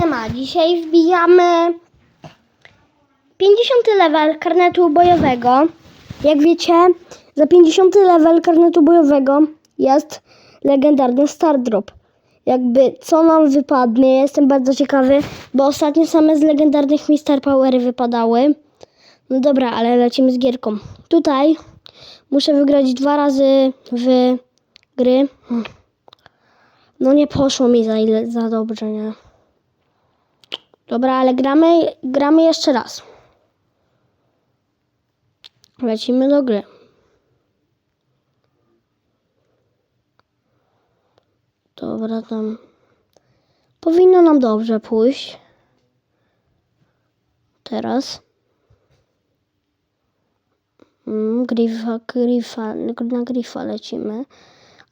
siema, dzisiaj wbijamy 50 level karnetu bojowego. Jak wiecie, za 50 level karnetu bojowego jest legendarny Star Drop. Jakby co nam wypadnie, jestem bardzo ciekawy, bo ostatnio same z legendarnych mi Star Powery wypadały. No dobra, ale lecimy z gierką. Tutaj muszę wygrać dwa razy w gry. No nie poszło mi za, ile, za dobrze, nie? Dobra, ale gramy, gramy jeszcze raz. Lecimy do gry. Dobra, tam. Powinno nam dobrze pójść. Teraz. Mm, grifa, grifa, na grifa lecimy.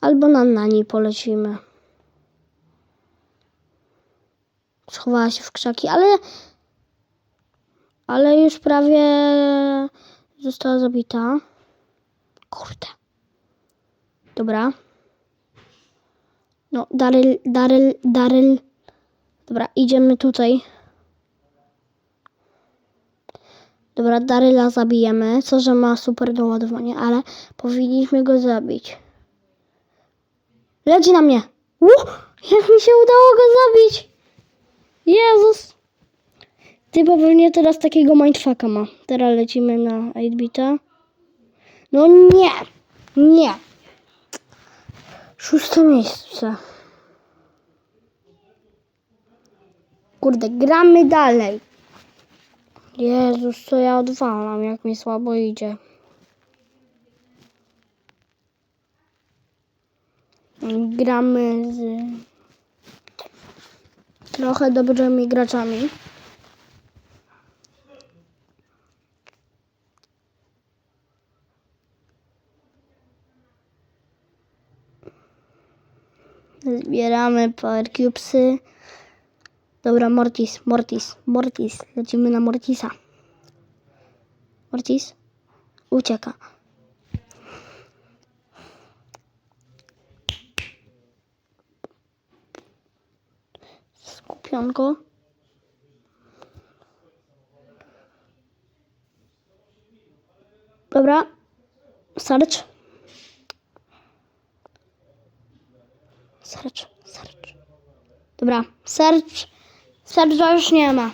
Albo na nani polecimy. Schowała się w krzaki, ale. Ale już prawie została zabita. Kurde. Dobra. No, Daryl, Daryl, Daryl. Dobra, idziemy tutaj. Dobra, Daryla zabijemy. Co, że ma super doładowanie, ale powinniśmy go zabić. Leci na mnie. Uh, jak mi się udało go zabić. Jezus. Ty pewnie teraz takiego mindfucka ma. Teraz lecimy na 8-bita. No nie. Nie. Szóste miejsce. Kurde, gramy dalej. Jezus, co ja odwalam, jak mi słabo idzie. Gramy z trochę dobrymi graczami. Zbieramy power cubesy. Dobra, Mortis, Mortis, Mortis. Lecimy na Mortisa. Mortis ucieka. Skupionko. Dobra. Search. Search, search. Dobra, search. Searcha już nie ma.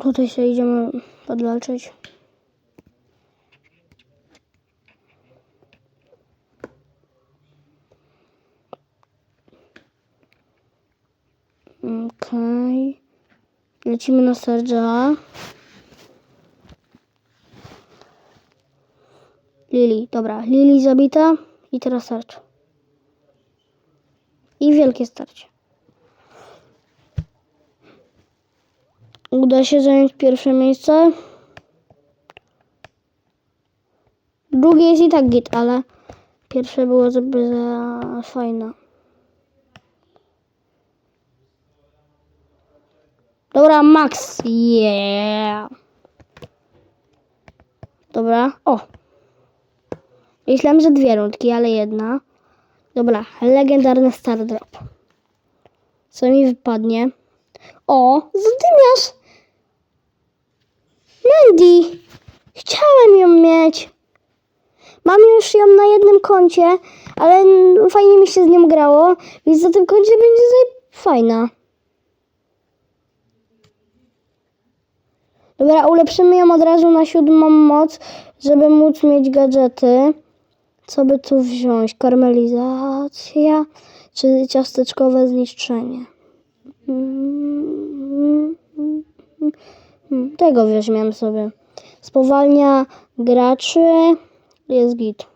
Tutaj się idziemy podleczyć. Lecimy na Serge'a. Lili, dobra. Lili zabita i teraz Serge. I wielkie starcie. Uda się zająć pierwsze miejsce. Drugie jest i tak git, ale pierwsze było zbyt za fajne. Dobra, Max. Yeah. Dobra. O. Myślałem, że dwie rundki, ale jedna. Dobra, legendarny Star Drop. Co mi wypadnie? O, zadymiarz! Mandy! Chciałem ją mieć. Mam już ją na jednym koncie, ale fajnie mi się z nią grało, więc za tym koncie będzie fajna. Dobra, ulepszymy ją od razu na siódmą moc, żeby móc mieć gadżety. Co by tu wziąć? Karmelizacja czy ciasteczkowe zniszczenie? Tego weźmiemy sobie. Spowalnia graczy. Jest git.